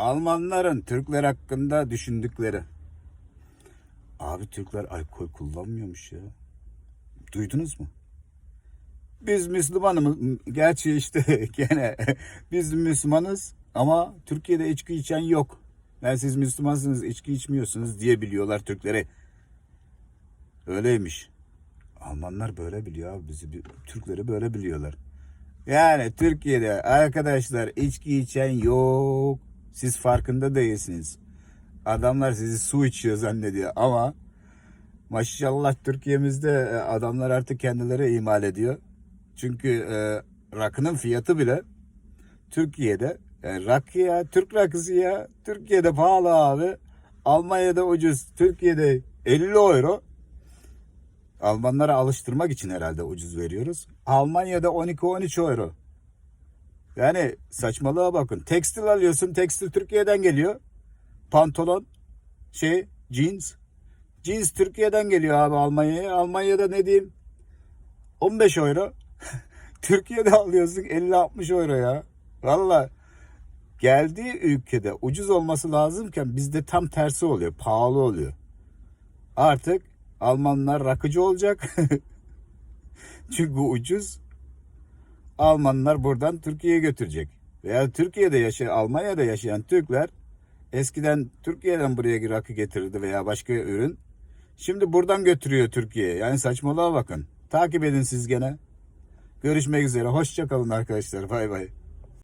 Almanların Türkler hakkında düşündükleri. Abi Türkler alkol kullanmıyormuş ya. Duydunuz mu? Biz Müslümanımız. Gerçi işte gene biz Müslümanız ama Türkiye'de içki içen yok. Yani siz Müslümansınız içki içmiyorsunuz diye biliyorlar Türkleri. Öyleymiş. Almanlar böyle biliyor abi bizi. Türkleri böyle biliyorlar. Yani Türkiye'de arkadaşlar içki içen yok. Siz farkında değilsiniz. Adamlar sizi su içiyor zannediyor ama maşallah Türkiye'mizde e, adamlar artık kendileri imal ediyor. Çünkü e, rakının fiyatı bile Türkiye'de yani rakı ya Türk rakısı ya Türkiye'de pahalı abi. Almanya'da ucuz. Türkiye'de 50 euro. Almanlara alıştırmak için herhalde ucuz veriyoruz. Almanya'da 12-13 euro. Yani saçmalığa bakın. Tekstil alıyorsun. Tekstil Türkiye'den geliyor. Pantolon, şey, jeans. Jeans Türkiye'den geliyor abi Almanya'ya. Almanya'da ne diyeyim? 15 euro. Türkiye'de alıyorsun 50-60 euro ya. Valla geldiği ülkede ucuz olması lazımken bizde tam tersi oluyor. Pahalı oluyor. Artık Almanlar rakıcı olacak. Çünkü ucuz. Almanlar buradan Türkiye'ye götürecek. Veya Türkiye'de yaşayan, Almanya'da yaşayan Türkler eskiden Türkiye'den buraya rakı getirirdi veya başka ürün. Şimdi buradan götürüyor Türkiye'ye. Yani saçmalığa bakın. Takip edin siz gene. Görüşmek üzere. Hoşçakalın arkadaşlar. Bay bay.